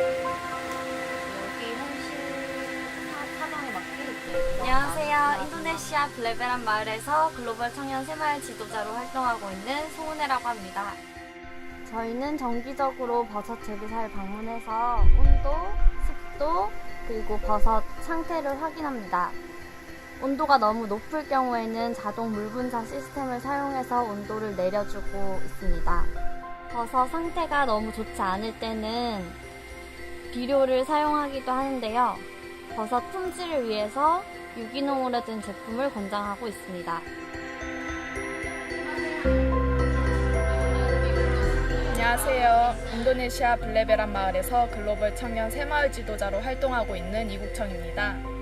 여기 현실 사- 사정에 맞게 안녕하세요. 인도네시아 블레베란 마을에서 글로벌 청년 새마을 지도자로 활동하고 있는 송은혜라고 합니다. 저희는 정기적으로 버섯 재배사를 방문해서 온도, 습도, 그리고 버섯 상태를 확인합니다. 온도가 너무 높을 경우에는 자동 물 분사 시스템을 사용해서 온도를 내려주고 있습니다. 버섯 상태가 너무 좋지 않을 때는 비료를 사용하기도 하는데요. 버섯 품질을 위해서 유기농으로 된 제품을 권장하고 있습니다. 안녕하세요. 인도네시아 블레베란 마을에서 글로벌 청년 새마을 지도자로 활동하고 있는 이국청입니다.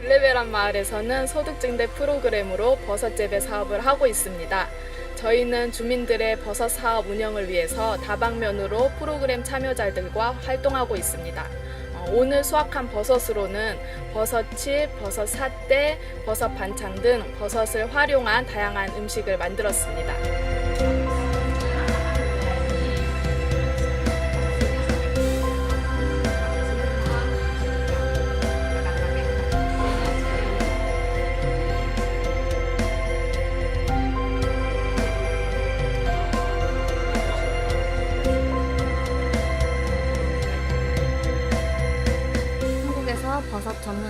블레베란 마을에서는 소득증대 프로그램으로 버섯 재배 사업을 하고 있습니다. 저희는 주민들의 버섯 사업 운영을 위해서 다방면으로 프로그램 참여자들과 활동하고 있습니다. 어, 오늘 수확한 버섯으로는 버섯칩, 버섯 사떼, 버섯 반찬 등 버섯을 활용한 다양한 음식을 만들었습니다.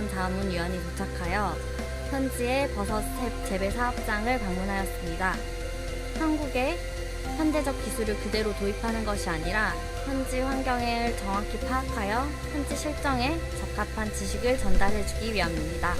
전문 자문위원이 도착하여 현지의 버섯 재- 재배 사업장을 방문하였습니다. 한국의 현대적 기술을 그대로 도입하는 것이 아니라 현지 환경을 정확히 파악하여 현지 실정에 적합한 지식을 전달해주기 위함입니다.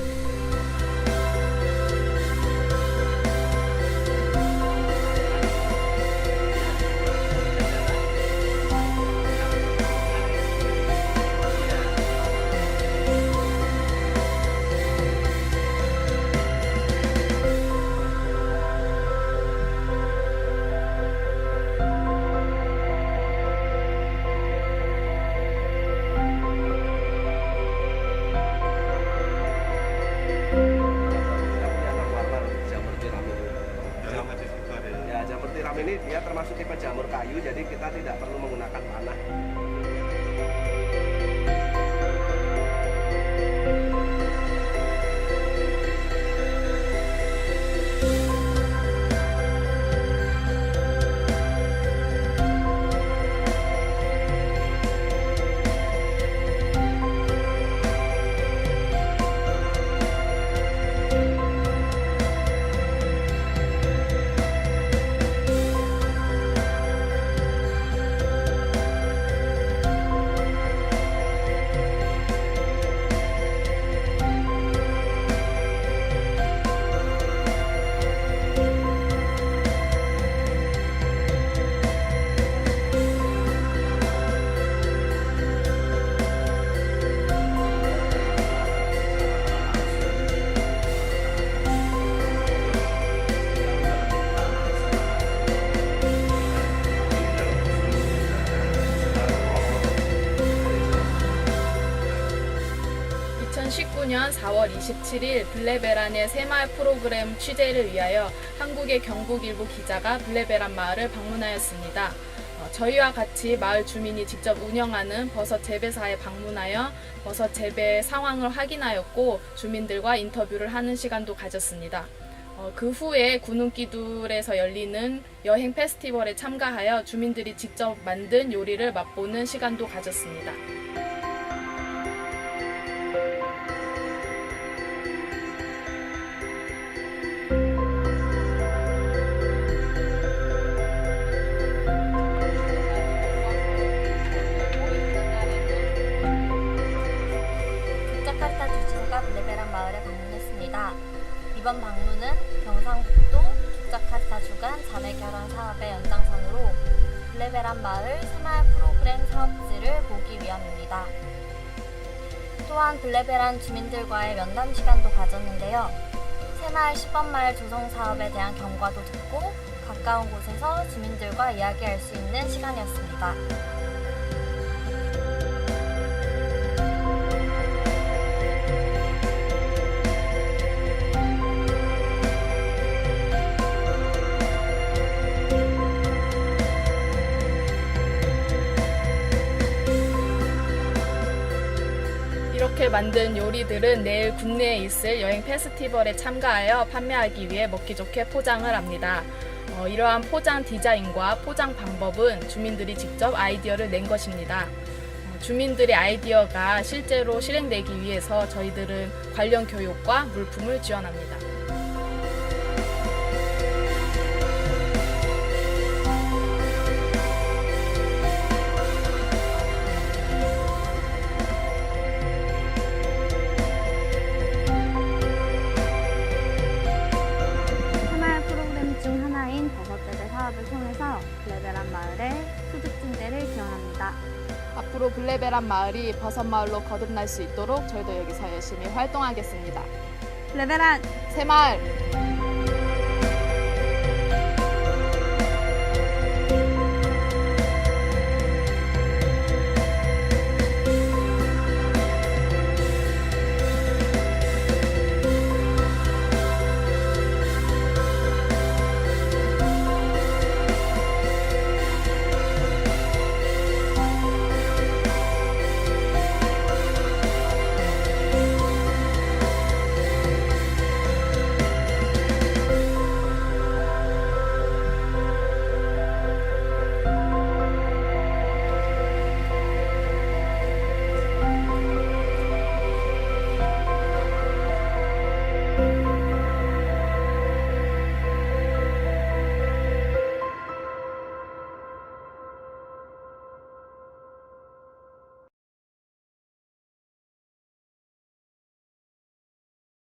Kita tidak perlu (2019년 4월 27일) 블레베란의 새마을 프로그램 취재를 위하여 한국의 경북 일보 기자가 블레베란 마을을 방문하였습니다. 어, 저희와 같이 마을 주민이 직접 운영하는 버섯 재배사에 방문하여 버섯 재배 상황을 확인하였고 주민들과 인터뷰를 하는 시간도 가졌습니다. 어, 그 후에 구눈기둘에서 열리는 여행 페스티벌에 참가하여 주민들이 직접 만든 요리를 맛보는 시간도 가졌습니다. 이번 방문은 경상북도 자카르타 주간 자매 결혼 사업의 연장선으로 블레베란 마을 새마을 프로그램 사업지를 보기 위함입니다. 또한 블레베란 주민들과의 면담 시간도 가졌는데요. 새마을 10번 마을 조성 사업에 대한 경과도 듣고 가까운 곳에서 주민들과 이야기할 수 있는 시간이었습니다. 이렇게 만든 요리들은 내일 국내에 있을 여행 페스티벌에 참가하여 판매하기 위해 먹기 좋게 포장을 합니다. 어, 이러한 포장 디자인과 포장 방법은 주민들이 직접 아이디어를 낸 것입니다. 어, 주민들의 아이디어가 실제로 실행되기 위해서 저희들은 관련 교육과 물품을 지원합니다. 블레베란 마을의 소득증대를 지원합니다. 앞으로 블레베란 마을이 버섯 마을로 거듭날 수 있도록 저희도 여기서 열심히 활동하겠습니다. 블레베란 새마을